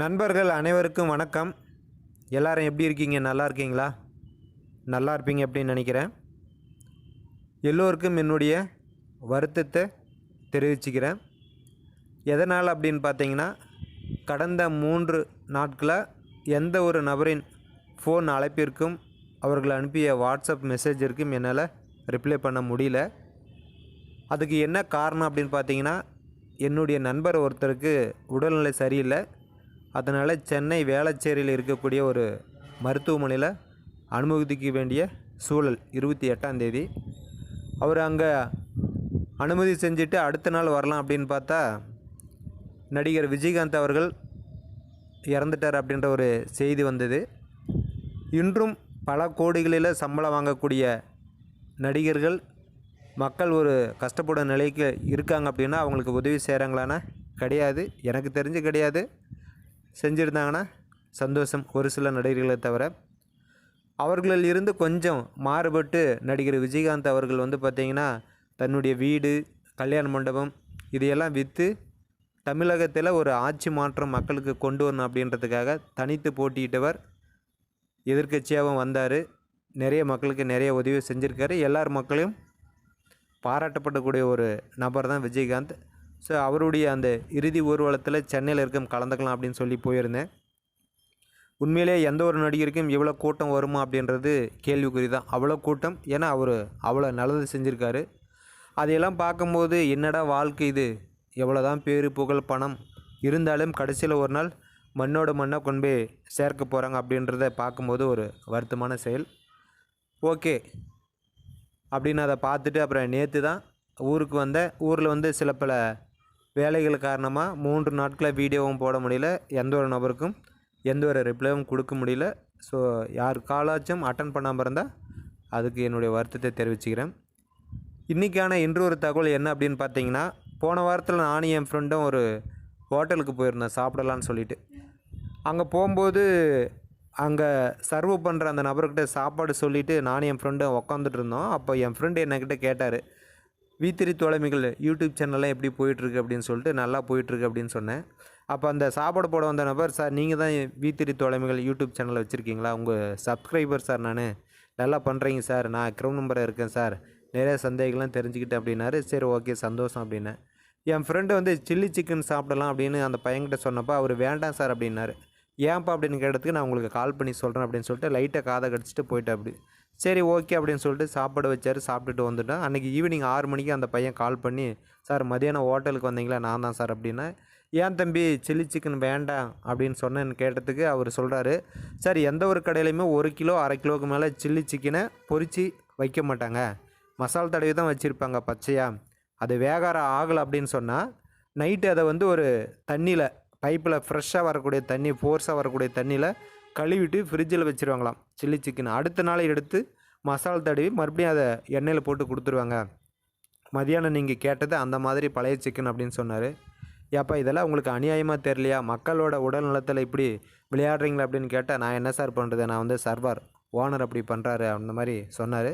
நண்பர்கள் அனைவருக்கும் வணக்கம். எல்லாரும் எப்படி இருக்கீங்க? நல்லா இருக்கீங்களா? நல்லா இருப்பீங்க அப்படின்னு நினைக்கிறேன். எல்லோருக்கும் என்னுடைய வருத்தத்தை தெரிவிச்சுக்கிறேன். எதனால் அப்படின்னு பார்த்தீங்கன்னா கடந்த மூன்று நாட்களாக எந்த ஒரு நபரின் ஃபோன் அழைப்பிற்கும் அவர்கள் அனுப்பிய வாட்ஸ்அப் மெசேஜிற்கும் என்னால் ரிப்ளை பண்ண முடியல. அதுக்கு என்ன காரணம் அப்படின்னு பார்த்தீங்கன்னா என்னுடைய நண்பர் ஒருத்தருக்கு உடல்நிலை சரியில்லை. அதனால் சென்னை வேளச்சேரியில் இருக்கக்கூடிய ஒரு மருத்துவமனையில் அனுமதிக்க வேண்டிய சூழல் இருபத்தி எட்டாம் தேதி. அவர் அங்கே அனுமதி செஞ்சுட்டு அடுத்த நாள் வரலாம் அப்படின்னு பார்த்தா நடிகர் விஜயகாந்த் அவர்கள் இறந்துட்டார் அப்படின்ற ஒரு செய்தி வந்தது. இன்றும் பல கோடிகளில் சம்பளம் வாங்கக்கூடிய நடிகர்கள் மக்கள் ஒரு கஷ்டப்படும் நிலைக்கு இருக்காங்க அப்படின்னா அவங்களுக்கு உதவி செய்கிறாங்களான்னா கிடையாது. எனக்கு தெரிஞ்சு கிடையாது. செஞ்சுருந்தாங்கன்னா சந்தோஷம் ஒரு சில நடிகர்களை தவிர. அவர்களில் இருந்து கொஞ்சம் மாறுபட்டு நடிகர் விஜயகாந்த் அவர்கள் வந்து பார்த்திங்கன்னா தன்னுடைய வீடு கல்யாண மண்டபம் இதையெல்லாம் விற்று தமிழகத்தில் ஒரு ஆட்சி மாற்றம் மக்களுக்கு கொண்டு வரணும் அப்படின்றதுக்காக தனித்து போட்டியிட்டவர் எதிர்க்கட்சியாகவும் வந்தார். நிறைய மக்களுக்கு நிறைய உதவி செஞ்சுருக்காரு. எல்லார் மக்களையும் பாராட்டப்படக்கூடிய ஒரு நபர் தான் விஜயகாந்த். ஸோ அவருடைய அந்த இறுதி ஊர்வலத்தில் சென்னையில் இருக்கும் கலந்துக்கலாம் அப்படின்னு சொல்லி போயிருந்தேன். உண்மையிலே எந்த ஒரு நடிகருக்கும் இவ்வளோ கூட்டம் வருமா அப்படின்றது கேள்விக்குறி தான் அவ்வளோ கூட்டம் ஏன்னா அவர் அவ்வளோ நல்லது செஞ்சுருக்காரு. அதையெல்லாம் பார்க்கும்போது என்னடா வாழ்க்கை இது? எவ்வளோ தான் பேரு புகழ் பணம் இருந்தாலும் கடைசியில் ஒரு நாள் மண்ணோட மண்ணை கொண்டு போய் சேர்க்க போகிறாங்க அப்படின்றத பார்க்கும்போது ஒரு வருத்தமான செயல். ஓகே. அப்படின்னு அதை பார்த்துட்டு அப்புறம் நேற்று தான் ஊருக்கு வந்த ஊரில் வந்து சில பல வேலைகள் காரணமாக மூன்று நாட்களில் வீடியோவும் போட முடியல. எந்த ஒரு நபருக்கும் எந்த ஒரு ரிப்ளையும் கொடுக்க முடியல. ஸோ யார் காலாச்சும் அட்டன் பண்ணாமல் இருந்தால் அதுக்கு என்னுடைய வருத்தத்தை தெரிவிச்சுக்கிறேன். இன்றைக்கான இன்று ஒரு தகவல் என்ன அப்படின்னு பார்த்தீங்கன்னா போன வாரத்தில் நானும் என் ஃப்ரெண்டும் ஒரு ஹோட்டலுக்கு போயிருந்தேன் சாப்பிடலான்னு சொல்லிட்டு. அங்கே போகும்போது அங்கே சர்வ் பண்ணுற அந்த நபர்கிட்ட சாப்பாடு சொல்லிவிட்டு நானும் என் ஃப்ரெண்டும் உக்காந்துட்டு இருந்தோம். அப்போ என் ஃப்ரெண்டு என்கிட்ட கேட்டார் வீத்திரி தோழமைகள் யூடியூப் சேனல்லாம் எப்படி போயிட்டுருக்கு அப்படின்னு சொல்லிட்டு நல்லா போயிட்டுருக்கு அப்படின்னு சொன்னேன். அப்போ அந்த சாப்பாடு போட வந்த நபர் சார் நீங்கள் தான் வீத்திரி தோழமைகள் யூடியூப் சேனல் வச்சுருக்கீங்களா? உங்கள் சப்ஸ்கிரைபர் சார் நான். நல்லா பண்ணுறீங்க சார். நான் அக்ரௌண்ட் நம்பராக இருக்கேன் சார். நிறைய சந்தேகம்லாம் தெரிஞ்சுக்கிட்டேன் அப்படின்னாரு. சரி ஓகே சந்தோஷம் அப்படின்னேன். என் ஃப்ரெண்டு வந்து சில்லி சிக்கன் சாப்பிடலாம் அப்படின்னு அந்த பையன்கிட்ட சொன்னப்போ அவர் வேண்டாம் சார் அப்படின்னாரு. ஏன்ப்பா அப்படின்னு கேட்டதுக்கு நான் உங்களுக்கு கால் பண்ணி சொல்கிறேன் அப்படின்னு சொல்லிட்டு லைட்டாக காதை கடிச்சிட்டு போயிட்டேன் அப்படி. சரி ஓகே அப்படின்னு சொல்லிட்டு சாப்பாடு வச்சார். சாப்பிட்டுட்டு வந்துட்டோம் அன்றைக்கி ஈவினிங் ஆறு மணிக்கு அந்த பையன் கால் பண்ணி சார் மதியானம் ஹோட்டலுக்கு வந்தீங்களா? நான் தான் சார் அப்படின்னா. ஏன் தம்பி சில்லி சிக்கன் வேண்டாம் அப்படின்னு சொன்னேன்னு கேட்டதுக்கு அவர் சொல்கிறாரு சார் எந்த ஒரு கடையிலையுமே ஒரு கிலோ அரை கிலோவுக்கு மேலே சில்லி சிக்கனை பொறிச்சு வைக்க மாட்டாங்க. மசால் தடவி தான் வச்சுருப்பாங்க பச்சையாக அது வேகாரம் ஆகலை அப்படின்னு சொன்னால் நைட்டு அதை வந்து ஒரு தண்ணியில் பைப்பில் ஃப்ரெஷ்ஷாக வரக்கூடிய தண்ணி ஃபோர்ஸாக வரக்கூடிய தண்ணியில் கழுவிட்டு ஃப்ரிட்ஜில் வச்சுருவாங்களாம். Chilli chicken. அடுத்த நாள் எடுத்து மசால் தடவி மறுபடியும் அதை எண்ணெயில் போட்டு கொடுத்துருவாங்க. மதியானம் நீங்கள் கேட்டது அந்த மாதிரி பழைய சிக்கன் அப்படின்னு சொன்னார். ஏப்பா இதெல்லாம் உங்களுக்கு அநியாயமாக தெரியலையா? மக்களோட உடல் நலத்தில் இப்படி விளையாடுறீங்களா அப்படின்னு கேட்டால் நான் என்ன சார் பண்ணுறது நான் வந்து சர்வர் ஓனர் அப்படி பண்ணுறாரு அந்த மாதிரி சொன்னார்.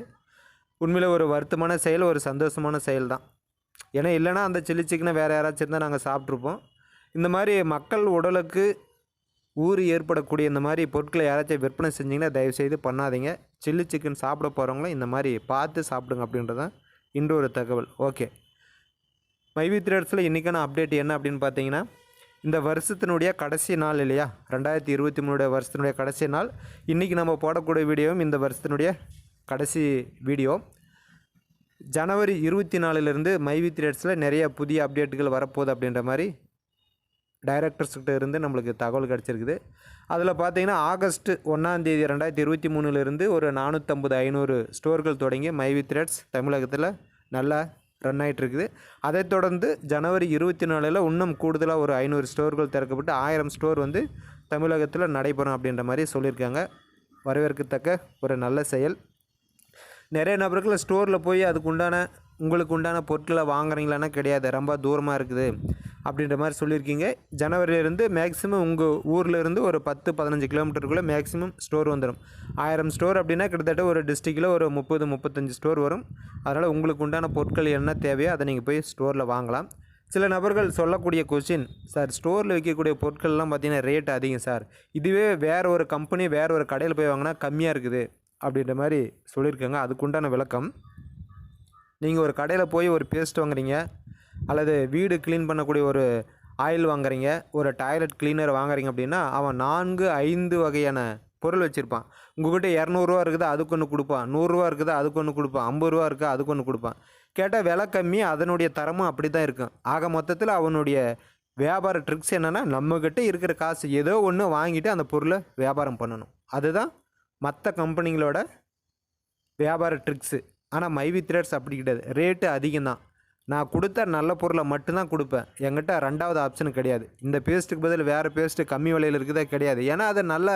உண்மையில் ஒரு வருத்தமான செயல் ஒரு சந்தோஷமான செயல் தான். ஏன்னா இல்லைன்னா அந்த சில்லி சிக்கனை வேறு யாராச்சும் இருந்தால் நாங்கள் சாப்பிட்ருப்போம் இந்த மாதிரி மக்கள் உடலுக்கு ஊறு ஏற்படக்கூடிய இந்த மாதிரி பொருட்களை யாராச்சும் விற்பனை செஞ்சிங்கன்னா தயவுசெய்து பண்ணாதீங்க. சில்லி சிக்கன் சாப்பிட போகிறவங்களும் இந்த மாதிரி பார்த்து சாப்பிடுங்க அப்படின்றதான் இன்று ஒரு தகவல். ஓகே. மைவி த்ரெட்ஸில் இன்றைக்கான அப்டேட் என்ன அப்படின்னு பார்த்தீங்கன்னா இந்த வருஷத்தினுடைய கடைசி நாள் இல்லையா? ரெண்டாயிரத்தி இருபத்தி மூணுடைய வருஷத்தினுடைய கடைசி நாள். இன்றைக்கி நம்ம போடக்கூடிய வீடியோவும் இந்த வருஷத்தினுடைய கடைசி வீடியோ. ஜனவரி இருபத்தி நாலுலேருந்து மைவி த்ரெட்ஸில் நிறைய புதிய அப்டேட்டுகள் வரப்போகுது அப்படின்ற மாதிரி டைரக்டர்ஸ்கிட்ட இருந்து நம்மளுக்கு தகவல் கிடச்சிருக்குது. அதில் பார்த்தீங்கன்னா ஆகஸ்ட் ஒன்றாந்தேதி ரெண்டாயிரத்தி இருபத்தி மூணுலேருந்து ஒரு நானூற்றம்பது ஐநூறு ஸ்டோர்கள் தொடங்கி மைவி த்ரெட்ஸ் தமிழகத்தில் நல்லா ரன் ஆகிட்டுருக்குது அதைத் தொடர்ந்து ஜனவரி இருபத்தி நாலில் இன்னும் கூடுதலாக ஒரு ஐநூறு ஸ்டோர்கள் திறக்கப்பட்டு ஆயிரம் ஸ்டோர் வந்து தமிழகத்தில் நடைபெறும் அப்படின்ற மாதிரி சொல்லியிருக்காங்க. வரவேற்கத்தக்க ஒரு நல்ல செயல். நிறைய நபர்கள் ஸ்டோரில் போய் அதுக்குண்டான உங்களுக்கு உண்டான பொருட்களை வாங்குறீங்களான்னா கிடையாது. ரொம்ப தூரமாக இருக்குது. அப்படின்ற மாதிரி சொல்லியிருக்கீங்க. ஜனவரியிலேருந்து மேக்ஸிமம் உங்கள் ஊரில் இருந்து ஒரு பத்து பதினஞ்சு கிலோமீட்டருக்குள்ளே மேக்ஸிமம் ஸ்டோர் வந்துடும் ஆயிரம் ஸ்டோர் அப்படின்னா கிட்டத்தட்ட ஒரு டிஸ்ட்ரிக்டில் ஒரு முப்பது முப்பத்தஞ்சு ஸ்டோர் வரும். அதனால் உங்களுக்கு உண்டான பொருட்கள் என்ன தேவையோ அதை நீங்கள் போய் ஸ்டோரில் வாங்கலாம். சில நபர்கள் சொல்லக்கூடிய கொஷின் சார் ஸ்டோரில் விற்கக்கூடிய பொருட்கள்லாம் பார்த்திங்கன்னா ரேட் அதிகம் சார் இதுவே வேறு ஒரு கம்பெனி வேறு ஒரு கடையில் போய் வாங்கினா கம்மியாக இருக்குது. அப்படின்ற மாதிரி சொல்லியிருக்காங்க. அதுக்குண்டான விளக்கம் நீங்கள் ஒரு கடையில் போய் ஒரு பேஸ்ட் வாங்குறீங்க அல்லது வீடு க்ளீன் பண்ணக்கூடிய ஒரு ஆயில் வாங்குறீங்க ஒரு டாய்லெட் க்ளீனர் வாங்குறீங்க அப்படின்னா அவன் நான்கு ஐந்து வகையான பொருள் வச்சுருப்பான். உங்கள்கிட்ட இரநூறுவா இருக்குது அதுக்கு ஒன்று கொடுப்பான். நூறுரூவா இருக்குது அதுக்கு ஒன்று கொடுப்பான். ஐம்பது ரூபா இருக்குது அதுக்கு ஒன்று கொடுப்பான். கேட்டால் விலை கம்மி அதனுடைய தரமும் அப்படி தான் இருக்கும். ஆக மொத்தத்தில் அவனுடைய வியாபார ட்ரிக்ஸ் என்னென்னா நம்மக்கிட்ட இருக்கிற காசு ஏதோ ஒன்று வாங்கிட்டு அந்த பொருளை வியாபாரம் பண்ணணும். அதுதான் மற்ற கம்பெனிங்களோட வியாபார ட்ரிக்ஸு ஆனால் மைவி த்ரெட்ஸ் அப்படி கிடையாது. ரேட்டு அதிகம்தான். நான் கொடுத்த நல்ல பொருளை மட்டும்தான் கொடுப்பேன். என்கிட்ட ரெண்டாவது ஆப்ஷன் கிடையாது. இந்த பேஸ்ட்டுக்கு பதில் வேறு பேஸ்ட்டு கம்மி விலையில் இருக்குதே கிடையாது. ஏன்னா அது நல்ல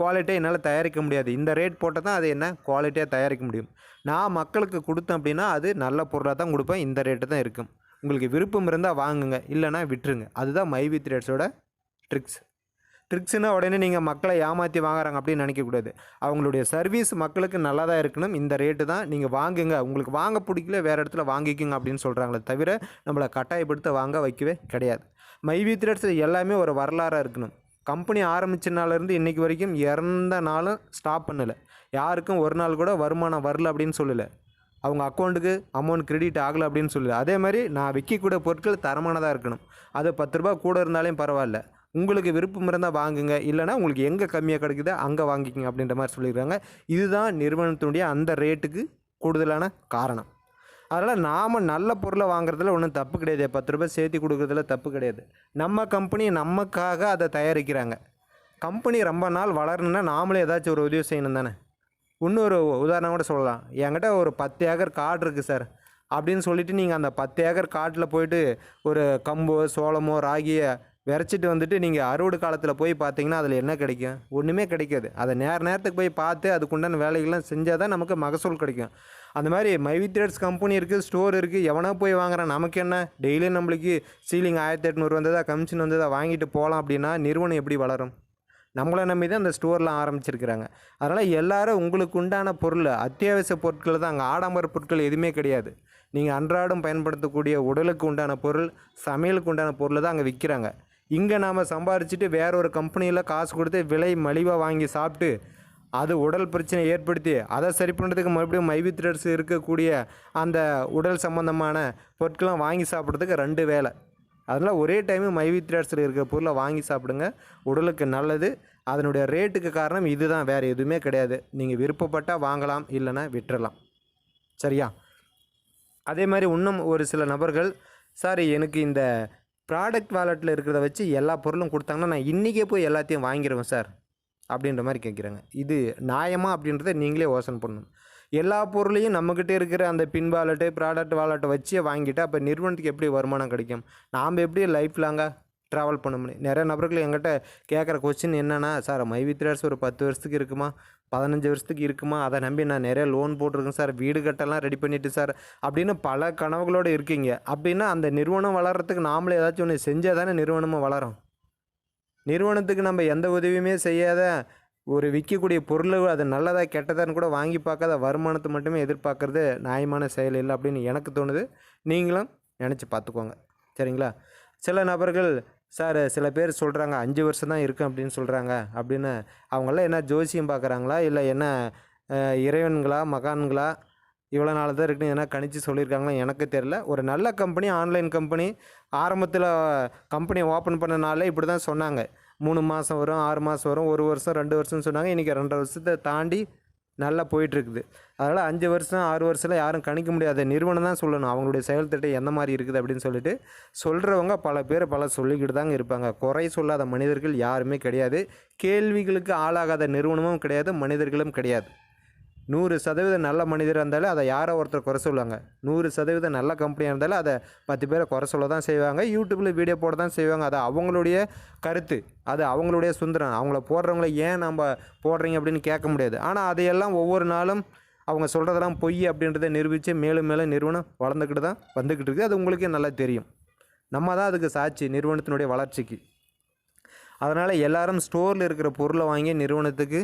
குவாலிட்டியாக என்னால் தயாரிக்க முடியாது. இந்த ரேட் போட்டால் தான் அது என்ன? குவாலிட்டியாக தயாரிக்க முடியும். நான் மக்களுக்கு கொடுத்தேன் அப்படின்னா அது நல்ல பொருளாக தான் கொடுப்பேன். இந்த ரேட்டு தான் இருக்கும். உங்களுக்கு விருப்பம் இருந்தால் வாங்குங்க. இல்லைன்னா விட்டுருங்க. அதுதான் மைவி த்ரேட்ஸோட ட்ரிக்ஸ் ட்ரிக்ஸ்னால் உடனே நீங்கள் மக்களை ஏமாற்றி வாங்குறாங்க அப்படின்னு நினைக்கக்கூடாது. அவங்களுடைய சர்வீஸ் மக்களுக்கு நல்லா தான் இருக்கணும். இந்த ரேட்டு தான் நீங்கள் வாங்குங்க. உங்களுக்கு வாங்க பிடிக்கல வேறு இடத்துல வாங்கிக்கோங்க அப்படின்னு சொல்கிறாங்களே தவிர நம்மளை கட்டாயப்படுத்த வாங்க வைக்கவே கிடையாது. மைவி த்ரெட்ஸ் எல்லாமே ஒரு வரலாறாக இருக்கணும். கம்பெனி ஆரம்பிச்ச நாள்லேருந்து இன்றைக்கி வரைக்கும் இறந்த நாளும் ஸ்டாப் பண்ணலை. யாருக்கும் ஒரு நாள் கூட வருமானம் வரல அப்படின்னு சொல்லலை. அவங்க அக்கௌண்ட்டுக்கு அமௌண்ட் கிரெடிட் ஆகலை அப்படின்னு சொல்லல. அதே மாதிரி நான் விற்கக்கூடிய பொருட்கள் தரமானதாக இருக்கணும். அது பத்து ரூபா கூட இருந்தாலும் பரவாயில்ல. உங்களுக்கு விருப்பம் இருந்தால் வாங்குங்க. இல்லைனா உங்களுக்கு எங்கே கம்மியாக கிடைக்குதோ அங்கே வாங்கிக்கங்க அப்படின்ற மாதிரி சொல்லியிருக்காங்க. இதுதான் நிறுவனத்தினுடைய அந்த ரேட்டுக்கு கூடுதலான காரணம். அதனால் நாம் நல்ல பொருளை வாங்குறதுல ஒன்றும் தப்பு கிடையாது. பத்து ரூபாய் சேர்த்து கொடுக்குறதுல தப்பு கிடையாது. நம்ம கம்பெனி நமக்காக அதை தயாரிக்கிறாங்க. கம்பெனி ரொம்ப நாள் வளரணுன்னா நாமளே ஏதாச்சும் ஒரு உதவி செய்யணும் தானே? இன்னொரு உதாரணம் கூட சொல்லலாம். என்கிட்ட ஒரு பத்து ஏக்கர் காடு இருக்குது சார். அப்படின்னு சொல்லிவிட்டு நீங்கள் அந்த பத்து ஏக்கர் காட்டில் போயிட்டு ஒரு கம்போ சோளமோ ராகியை விரைச்சிட்டு வந்துட்டு நீங்கள் அறுவடை காலத்தில் போய் பார்த்தீங்கன்னா அதில் என்ன கிடைக்கும்? ஒன்றுமே கிடைக்காது. அதை நேர நேரத்துக்கு போய் பார்த்து அதுக்குண்டான வேலைகள்லாம் செஞ்சால் தான் நமக்கு மகசூல் கிடைக்கும். அந்த மாதிரி மைவி த்ரெட்ஸ் கம்பெனி இருக்குது ஸ்டோர் இருக்குது எவனோ போய் வாங்குறான். நமக்கு என்ன? டெய்லியும் நம்மளுக்கு சீலிங் ஆயிரத்தி எட்நூறு வந்ததா கமிஷன் வந்ததா வாங்கிட்டு போகலாம் அப்படின்னா நிறுவனம் எப்படி வளரும்? நம்மளை நம்பி தான் அந்த ஸ்டோர்லாம் ஆரம்பிச்சிருக்கிறாங்க. அதனால் எல்லோரும் உங்களுக்கு உண்டான பொருள் அத்தியாவசிய பொருட்கள் தான் அங்கே ஆடம்பர பொருட்கள் எதுவுமே கிடையாது. நீங்கள் அன்றாடம் பயன்படுத்தக்கூடிய உடலுக்கு உண்டான பொருள் சமையலுக்கு உண்டான பொருள் தான் அங்கே விற்கிறாங்க. இங்கே நாம் சம்பாரிச்சுட்டு வேற ஒரு கம்பெனியில் காசு கொடுத்து விலை மலிவாக வாங்கி சாப்பிட்டு அது உடல் பிரச்சனை ஏற்படுத்தி அதை சரி பண்ணுறதுக்கு மறுபடியும் மைவி த்ரெட்ஸ் இருக்கக்கூடிய அந்த உடல் சம்பந்தமான பொருட்கள்லாம் வாங்கி சாப்பிட்றதுக்கு ரெண்டு வேலை. அதனால் ஒரே டைமு மைவி த்ரெட்ஸில் இருக்கிற பொருளை வாங்கி சாப்பிடுங்க. உடலுக்கு நல்லது. அதனுடைய ரேட்டுக்கு காரணம் இதுதான். வேறு எதுவுமே கிடையாது. நீங்கள் விருப்பப்பட்டால் வாங்கலாம் இல்லைன்னா விட்டுறலாம். சரியா? அதே மாதிரி இன்னும் ஒரு சில நபர்கள் சார் எனக்கு இந்த ப்ராடக்ட் வாலெட்டில் இருக்கிறத வச்சு எல்லா பொருளும் கொடுத்தாங்கன்னா நான் இன்றைக்கே போய் எல்லாத்தையும் வாங்கிடுவேன் சார். அப்படின்ற மாதிரி கேட்குறாங்க. இது நியாயமா அப்படின்றத நீங்களே யோசனை பண்ணணும். எல்லா பொருளையும் நம்மக்கிட்ட இருக்கிற அந்த பின் வாலெட்டு ப்ராடக்ட் வாலெட்டை வச்சே வாங்கிட்டு அப்போ நிறுவனத்துக்கு எப்படி வருமானம் கிடைக்கும்? நாம் எப்படி லைஃப் லாங்காக ட்ராவல் பண்ண முடியும். நிறைய நபர்கள் எங்கிட்ட கேட்குற கொஸ்டின் என்னென்னா சார் மை வித்ராஸ் ஒரு பத்து வருஷத்துக்கு இருக்குமா? பதினஞ்சு வருஷத்துக்கு இருக்குமா? அதை நம்பி நான் நிறைய லோன் போட்டிருக்கேன் சார். வீடு கட்டெல்லாம் ரெடி பண்ணிவிட்டு சார். அப்படின்னு பல கனவுகளோடு இருக்கீங்க. அப்படின்னா அந்த நிறுவனம் வளர்கிறதுக்கு நாமளே ஏதாச்சும் ஒன்று செஞ்சால் தானே நிறுவனமும் வளரும். நிறுவனத்துக்கு நம்ம எந்த உதவியுமே செய்யாத ஒரு விற்கக்கூடிய பொருள் அது நல்லதா கெட்டதான்னு கூட வாங்கி பார்க்காத வருமானத்தை மட்டுமே எதிர்பார்க்குறது நியாயமான செயல் இல்லை அப்படின்னு எனக்கு தோணுது. நீங்களும் நினச்சி பார்த்துக்கோங்க. சரிங்களா? சில நபர்கள் சார் சில பேர் சொல்கிறாங்க அஞ்சு வருஷம் தான் இருக்கும் அப்படின்னு சொல்கிறாங்க அப்படின்னு அவங்களாம் என்ன ஜோசியம் பார்க்குறாங்களா இல்லை என்ன இறைவன்களா மகான்களா? இவ்வளோ நாள் தான் இருக்குன்னு என்ன கணிச்சு சொல்லியிருக்காங்களா? எனக்கு தெரில ஒரு நல்ல கம்பெனி ஆன்லைன் கம்பெனி ஆரம்பத்தில் கம்பெனி ஓப்பன் பண்ணனாலே இப்படி தான் சொன்னாங்க. மூணு மாதம் வரும் ஆறு மாதம் வரும் ஒரு வருஷம் ரெண்டு வருஷம்னு சொன்னாங்க. இன்றைக்கி ரெண்டரை வருஷத்தை தாண்டி நல்லா போயிட்டுருக்குது. அதனால் அஞ்சு வருஷம் ஆறு வருஷத்தில் யாரும் கணிக்க முடியாத நிறுவனம் தான் சொல்லணும். அவங்களுடைய செயல் திட்டம் எந்த மாதிரி இருக்குது அப்படின்னு சொல்லிட்டு சொல்கிறவங்க பல பேர் பல சொல்லிக்கிட்டு தாங்க இருப்பாங்க. குறை சொல்லாத மனிதர்கள் யாருமே கிடையாது. கேள்விகளுக்கு ஆளாகாத நிறுவனமும் கிடையாது மனிதர்களும் கிடையாது. நூறு சதவீதம் நல்ல மனிதராக இருந்தாலும் அதை யாரோ ஒருத்தர் குறை சொல்லுவாங்க. நூறு சதவீதம் நல்ல கம்பெனியாக இருந்தாலும் அதை பத்து பேரை குறை சொல்ல தான் செய்வாங்க. யூடியூப்பில் வீடியோ போட தான் செய்வாங்க. அது அவங்களுடைய கருத்து. அது அவங்களுடைய சுந்தரம் அவங்கள போடுறவங்கள ஏன் நம்ம போடுறீங்க அப்படின்னு கேட்க முடியாது. ஆனால் அதையெல்லாம் ஒவ்வொரு நாளும் அவங்க சொல்கிறதெல்லாம் பொய் அப்படின்றத நிரூபித்து மேலும் மேலும் நிறுவனம் வளர்ந்துக்கிட்டு தான் வந்துக்கிட்டு இருக்குது அது உங்களுக்கே நல்லா தெரியும். நம்ம தான் அதுக்கு சாட்சி நிறுவனத்தினுடைய வளர்ச்சிக்கு. அதனால் எல்லாரும் ஸ்டோரில் இருக்கிற பொருளை வாங்கி நிறுவனத்துக்கு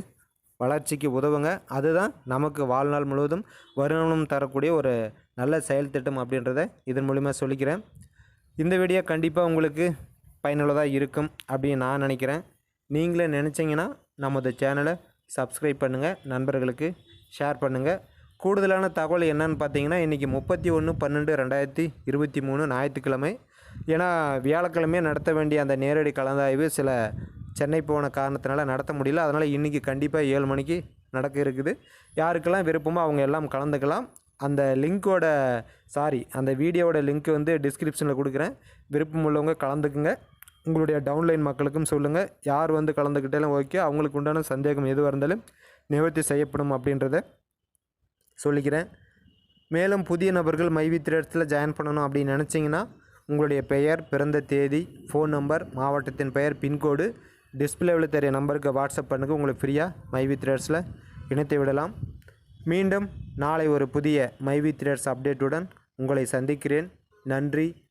வளர்ச்சிக்கு உதவுங்க. அதுதான் நமக்கு வாழ்நாள் முழுவதும் வருமானம் தரக்கூடிய ஒரு நல்ல செயல் திட்டம் அப்படின்றத இதன் மூலிமா சொல்லிக்கிறேன். இந்த வீடியோ கண்டிப்பாக உங்களுக்கு பயனுள்ளதாக இருக்கும் அப்படின்னு நான் நினைக்கிறேன். நீங்களே நினச்சிங்கன்னா நமது சேனலை சப்ஸ்கிரைப் பண்ணுங்கள் நண்பர்களுக்கு ஷேர் பண்ணுங்கள் கூடுதலான தகவல் என்னன்னு பார்த்தீங்கன்னா இன்றைக்கி முப்பத்தி ஒன்று பன்னெண்டு ரெண்டாயிரத்தி இருபத்தி மூணு ஞாயிற்றுக்கிழமை. ஏன்னா வியாழக்கிழமையே நடத்த வேண்டிய அந்த நேரடி கலந்தாய்வு சில சென்னை போன காரணத்தினால நடத்த முடியல. அதனால் இன்றைக்கி கண்டிப்பாக ஏழு மணிக்கு நடக்க இருக்குது. யாருக்கெல்லாம் விருப்பமோ அவங்க எல்லாம் கலந்துக்கலாம். அந்த லிங்க்கோட சாரி அந்த வீடியோவோட லிங்க் வந்து டிஸ்கிரிப்ஷனில் கொடுக்குறேன். விருப்பம் உள்ளவங்க கலந்துக்குங்க. உங்களுடைய டவுன்லைன் மக்களுக்கும் சொல்லுங்கள் யார் வந்து கலந்துக்கிட்டாலும் ஓகே அவங்களுக்கு உண்டான சந்தேகம் எதுவாக இருந்தாலும் நிவர்த்தி செய்யப்படும் அப்படின்றத சொல்லிக்கிறேன். மேலும் புதிய நபர்கள் மைவி த்ரெட்ஸில் ஜாயின் பண்ணணும் அப்படின்னு நினச்சிங்கன்னா உங்களுடைய பெயர் பிறந்த தேதி ஃபோன் நம்பர் மாவட்டத்தின் பெயர் பின்கோடு டிஸ்பிளேவில் தெரிய நம்பருக்கு வாட்ஸ்அப் பண்ணுங்கள் உங்களுக்கு ஃப்ரீயாக மைவி த்ரேட்ஸில் இணைத்து விடலாம். மீண்டும் நாளை ஒரு புதிய மைவி த்ரேட்ஸ் அப்டேட்டுடன் உங்களை சந்திக்கிறேன். நன்றி.